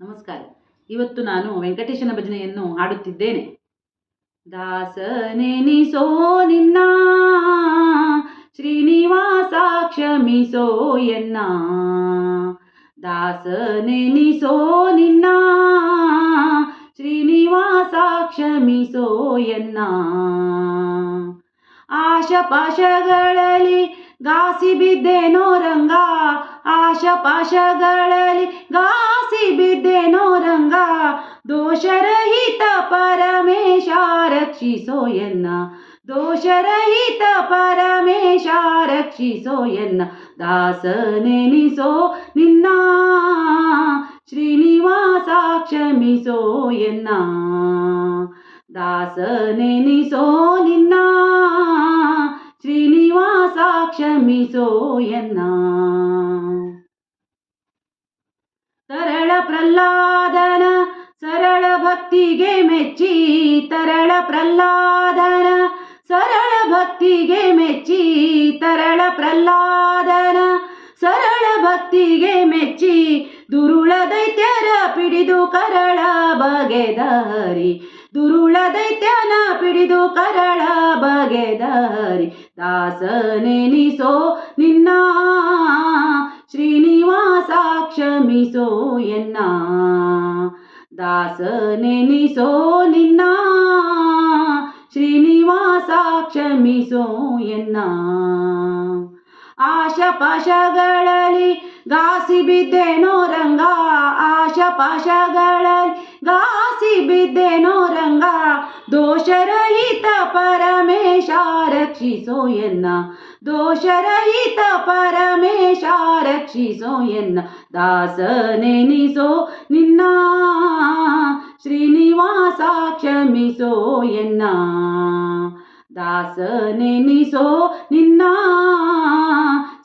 ನಮಸ್ಕಾರ. ಇವತ್ತು ನಾನು ವೆಂಕಟೇಶನ ಭಜನೆಯನ್ನು ಹಾಡುತ್ತಿದ್ದೇನೆ. ದಾಸನೆನಿಸೋ ನಿನ್ನ ಶ್ರೀನಿವಾಸ ಕ್ಷಮಿಸೋ ಎನ್ನ ದಾಸನೆನಿಸೋ ನಿನ್ನ ಶ್ರೀನಿವಾಸ ಕ್ಷಮಿಸೋ ಎನ್ನ. ಆಶಪಾಶಗಳಲ್ಲಿ ಗಾಸಿ ಬಿದ್ದೇನೋ ರಂಗ, ಆಶಪಾಶಗಳಲ್ಲಿ ಗಾಸಿ ಬಿದ್ದೇನೋ ರಂಗ ದೋಷರಹಿತ ಪರಮೇಶ ರಕ್ಷಿಸೋ ಎನ್ನ ದೋಷರಹಿತ ಪರಮೇಶ ರಕ್ಷಿಸೋ ಎನ್ನ ದಾಸನೆನಿಸೋ ನಿನ್ನ ಶ್ರೀನಿವಾಸ ಕ್ಷಮಿಸೋ ಎನ್ನ ದಾಸನೆನಿಸೋ ನಿನ್ನ ಶ್ರೀನಿವಾಸ ಕ್ಷಮಿಸೋ ಎನ್ನ ತರಳ ಪ್ರಹ್ಲಾದನ, ಸರಳ ಭಕ್ತಿಗೆ ಮೆಚ್ಚಿ, ತರಳ ಪ್ರಹ್ಲಾದನ, ಸರಳ ಭಕ್ತಿಗೆ ಮೆಚ್ಚಿ, ತರಳ ಪ್ರಹ್ಲಾದನ, ಸರಳ ಭಕ್ತಿಗೆ ಮೆಚ್ಚಿ, ದುರುಳ ದೈತ್ಯರ ಪಿಡಿದು ಕರಳ ಬಗೆದಾರಿ, ದುರುಳ ದೈತ್ಯನ ಪಿಡಿದು ಕರಳ ಬಗೆದಾರಿ, ದಾಸನೆನಿಸೋ ನಿನ್ನ ಶ್ರೀನಿವಾಸ ಕ್ಷಮಿಸೋ ಎನ್ನ ದಾಸನೆನಿಸೋ ನಿನ್ನ ಶ್ರೀನಿವಾಸ ಕ್ಷಮಿಸೋ ಎನ್ನ ಆಶಪಾಶಗಳಲ್ಲಿ ಗಾಸಿ ಬಿದ್ದೇನೋ ರಂಗ ಆಶಪಾಶಗಳಲ್ಲಿ ಗಾಸಿ ಬಿದ್ದೇನೋ ರಂಗ ದೋಷರಹಿತ ಪರಮೇಶ ರಕ್ಷಿಸೋ ಎನ್ನ ದೋಷರಹಿತ ಪರಮೇಶ ರಕ್ಷಿಸೋ ಎನ್ನ ದಾಸನೆನಿಸೋ ನಿನ್ನ ಶ್ರೀನಿವಾಸ ಕ್ಷಮಿಸೋ ಎನ್ನ ದಾಸನೆನಿಸೋ ನಿನ್ನ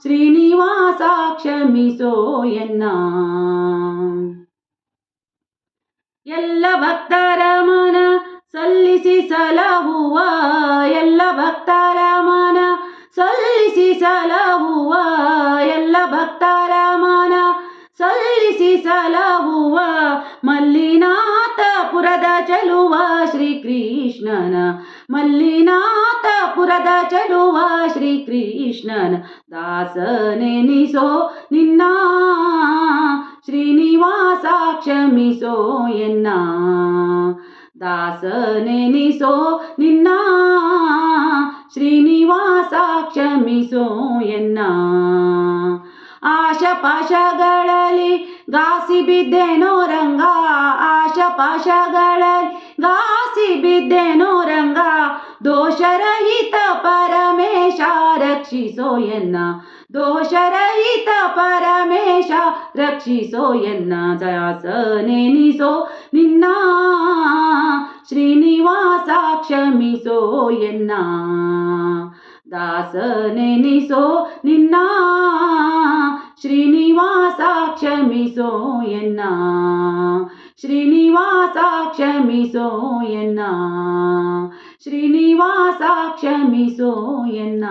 ಶ್ರೀನಿವಾಸ ಕ್ಷಮಿಸೋ ಎನ್ನ ಎಲ್ಲ ಭಕ್ತರ ಶ್ರೀಕೃಷ್ಣನ ಮಲ್ಲಿನಾಥಪುರದ ಚಲುವ ಶ್ರೀಕೃಷ್ಣನ ದಾಸನೆನಿಸೋ ನಿನ್ನ ಶ್ರೀನಿವಾಸ ಕ್ಷಮಿಸೋ ಎನ್ನ. ದಾಸನೆನಿಸೋ ನಿನ್ನ ಶ್ರೀನಿವಾಸ ಕ್ಷಮಿಸೋ ಎನ್ನ. ಆಶಪಾಶಗಳಲ್ಲಿ ಗಾಸಿ ಬಿದ್ದೇನೋ ರಂಗ, ಆಶಪಾಶಗಳಲ್ಲಿ ಗಾಸಿ ಬಿದ್ದೇನೋ ರಂಗ ದೋಷರಹಿತ ಪರಮೇಶ ರಕ್ಷಿಸೋ ಎನ್ನ ದೋಷರಹಿತ ಪರಮೇಶ ರಕ್ಷಿಸೋ ಎನ್ನ ದಾಸನೆನಿಸೋ ನಿನ್ನ ಶ್ರೀನಿವಾಸ ಕ್ಷಮಿಸೋ ಎನ್ನ ದಾಸನೆನಿಸೋ ನಿನ್ನ ಶ್ರೀನಿವಾಸ ಕ್ಷಮಿಸೋ ಎನ್ನ ಶ್ರೀನಿವಾಸ ಕ್ಷಮಿಸೋ ಎನ್ನ ಶ್ರೀನಿವಾಸ ಕ್ಷಮಿಸೋ ಎನ್ನ